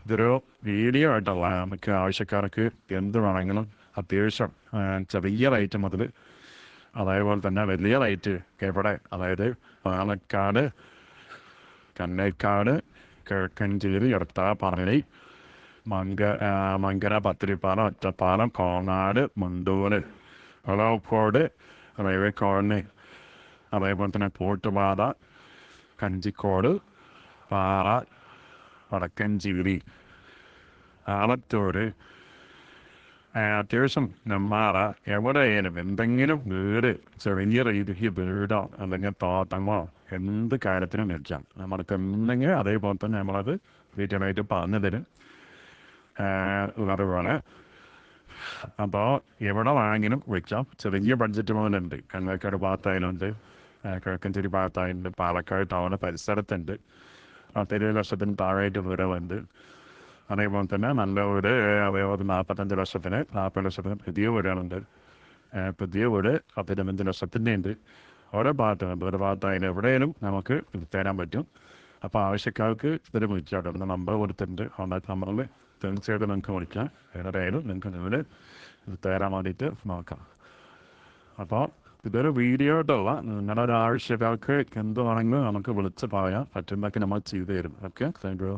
ഇതൊരു വീഡിയോ ആയിട്ടല്ല. നമുക്ക് ആവശ്യക്കാർക്ക് എന്ത് വേണമെങ്കിലും അത്യാവശ്യം ചെറിയ റേറ്റ് മുതൽ അതേപോലെ തന്നെ വലിയ റേറ്റ് എവിടെ അതായത് പാലക്കാട് കന്നേക്കാട് കിഴക്കഞ്ചേരി എടത്താപ്പറളി മങ്ക ആ, മങ്കര പത്തിരിപ്പാലം ഒറ്റപ്പാലം കോങ്ങാട് മുണ്ടൂര് ഒളവക്കോട് റെയിൽവേ കോളനി അതേപോലെ തന്നെ പോട്ടുപാത കഞ്ചിക്കോട് പാറ വടക്കഞ്ചേരി ജീവി ആ, അത്യാവശ്യം നെമ്മാറ എവിടെയായാലും എന്തെങ്കിലും വീട് ചെറിയ രീതിക്ക് വീടോ അല്ലെങ്കിൽ തോട്ടമോ എന്ത് കാര്യത്തിനും മെച്ചാം നമ്മൾക്ക് എന്തെങ്കിലും അതേപോലെ തന്നെ നമ്മളത് വീട്ടിലായിട്ട് പറഞ്ഞു തരും അതുപോലെ അപ്പോൾ എവിടെ വാങ്ങിനും വെക്കാം ചെറിയ ബഡ്ജറ്റ് മുതലുണ്ട് കണ്ണേക്കാട് ഭാഗത്തായാലുണ്ട് കിഴക്കഞ്ചേരി ഭാഗത്തായുണ്ട് പാലക്കാട് ടൗണ് പരിസരത്തുണ്ട് പത്തിരുപത് ലക്ഷത്തിന് താഴെയായിട്ട് വീടുകളുണ്ട് അതേപോലെ തന്നെ നല്ല ഒരു അതേപോലെ നാൽപ്പത്തഞ്ച് ലക്ഷത്തിന് നാൽപ്പത് ലക്ഷത്തിന് പുതിയ വീടുകളുണ്ട് പുതിയ വീട് പത്തിരുപത്തഞ്ച് ലക്ഷത്തിന്റെ ഉണ്ട് ഓരോ ഭാഗത്തും ഒരു ഭാഗത്ത് അതിന് എവിടെയും നമുക്ക് തരാൻ പറ്റും. അപ്പോൾ ആവശ്യക്കാർക്ക് ഇതിന് വിളിച്ചാട്ടോ. നമ്പർ കൊടുത്തിട്ടുണ്ട്. കോൺടാക്ട് നമ്പറിൽ തീർച്ചയായിട്ടും നിങ്ങൾക്ക് വിളിക്കാം. എവിടെയായാലും നിങ്ങൾക്ക് നിങ്ങൾ ഇത് തരാൻ വേണ്ടിയിട്ട് നോക്കാം. അപ്പോൾ ഇതൊരു വീഡിയോ ആയിട്ടല്ല. നിങ്ങളുടെ ഒരു ആവശ്യക്കാർക്ക് എന്ത് വേണമെങ്കിലും നമുക്ക് വിളിച്ച് പറയാം. പറ്റുന്നൊക്കെ നമ്മൾ ചെയ്തു തരും. Okay thank you